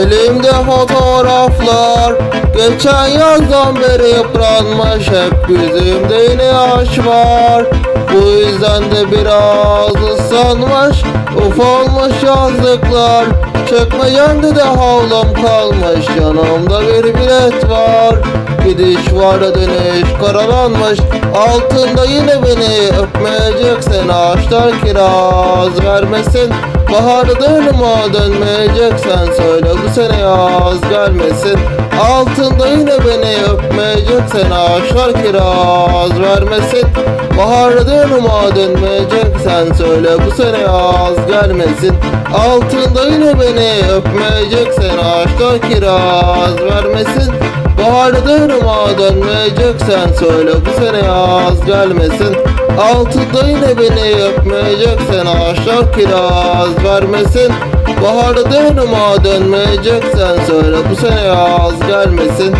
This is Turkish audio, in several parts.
Elimde fotoğraflar. Geçen yazdan beri yıpranmış Hep yüzümde yine yaş var. Bu yüzden de biraz ıslanmış Uf olmuş yazdıklar Çekmecemde de havlam kalmış Yanımda bir bilet var. Gidiş var da dönüş karalanmış. Altında yine beni öpmeyeceksin Ağaçlar kiraz vermesin Baharda dönüma dönmeyeceksen Söyle bu sene yaz gelmesin. Altında yine beni öpmeyeceksen Ağaçlar kiraz vermesin. Baharda dönüma dönmeyeceksen Söyle bu sene yaz gelmesin. Altında yine beni öpmeyeceksen Ağaçlar kiraz vermesin. Baharda dönüma dönmeyeceksen Söyle bu sene yaz gelmesin Altında yine beni öpmeyeceksen Ağaçlar kiraz vermesin. Baharda dönüma dönmeyeceksen Söyle bu sene yaz gelmesin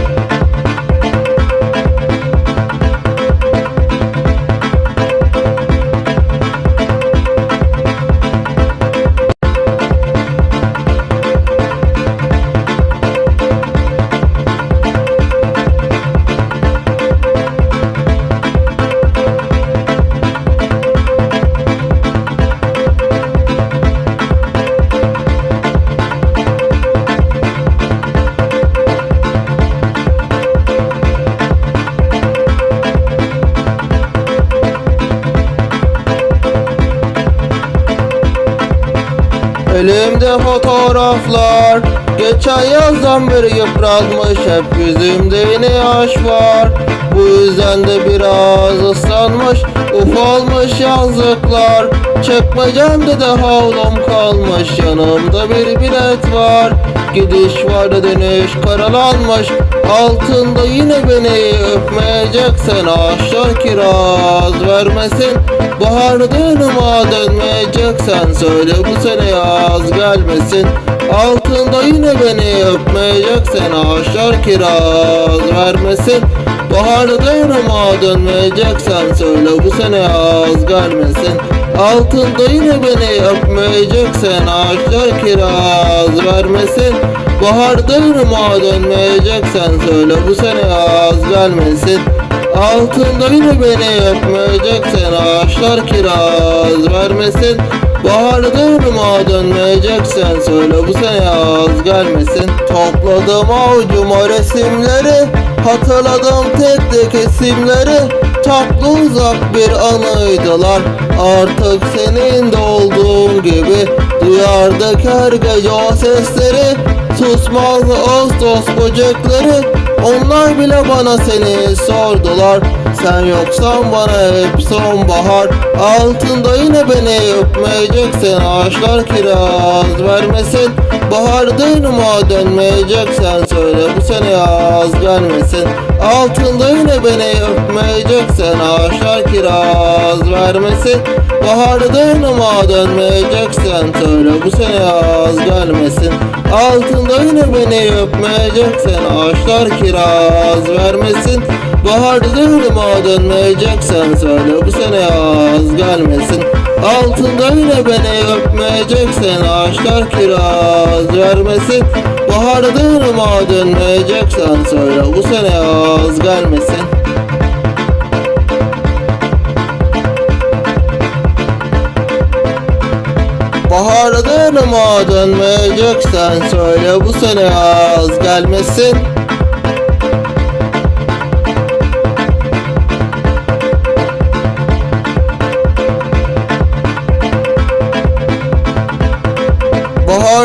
Elimde fotoğraflar Geçen yazdan beri yıpranmış Hep yüzümde yine yaş var. Bu yüzden de biraz ıslanmış Uf olmuş yazıklar. Çekmecemde de havlam kalmış Yanımda bir bilet var. Gidiş var da dönüş karalanmış Altında yine beni öpmeyeceksen Ağaçlar kiraz vermesin Dönüma dönmeyeceksen Söyle bu sene yaz gelmesin. Altında yine beni öpmeyeceksen Ağaçlar kiraz vermesin. Baharda dönüma dönmeyeceksen Söyle bu sene yaz gelmesin. Altında yine beni öpmeyeceksen Ağaçlar kiraz vermesin. Baharda yürüme dönmeyeceksen Söyle bu sene yaz gelmesin Altında yine beni öpmeyeceksen Ağaçlar kiraz vermesin. Baharda yürüme dönmeyeceksen Söyle bu sene yaz gelmesin. Topladım avucuma resimleri. Hatırladım tek tek isimleri. Tatlı uzak bir anıydılar. Artık senin de olduğun gibi Duyardık her gece o sesleri. Susmaz Ağustos böcekleri Onlar bile bana seni sordular Sen yoksan bana hep sonbahar. Altında yine beni öpmeyeceksin Ağaçlar kiraz vermesin. Baharda yanıma dönmeyeceksen Söyle bu sene yaz gelmesin. Altında yine beni öpmeyeceksen Ağaçlar kiraz vermesin. Baharda yanıma dönmeyeceksen Söyle bu sene yaz gelmesin. Altında yine beni öpmeyeceksen Ağaçlar kiraz vermesin. Baharda yanıma dönmeyeceksen Söyle bu sene yaz gelmesin. Altında yine beni öpmeyeceksen Ağaçlar kiraz vermesin. Baharda yanıma dönmeyeceksen Söyle bu sene yaz gelmesin. Baharda yanıma dönmeyeceksen Söyle bu sene yaz gelmesin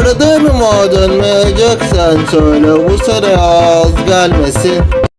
Baharda yanıma dönmeyeceksen Söyle bu sene yaz gelmesin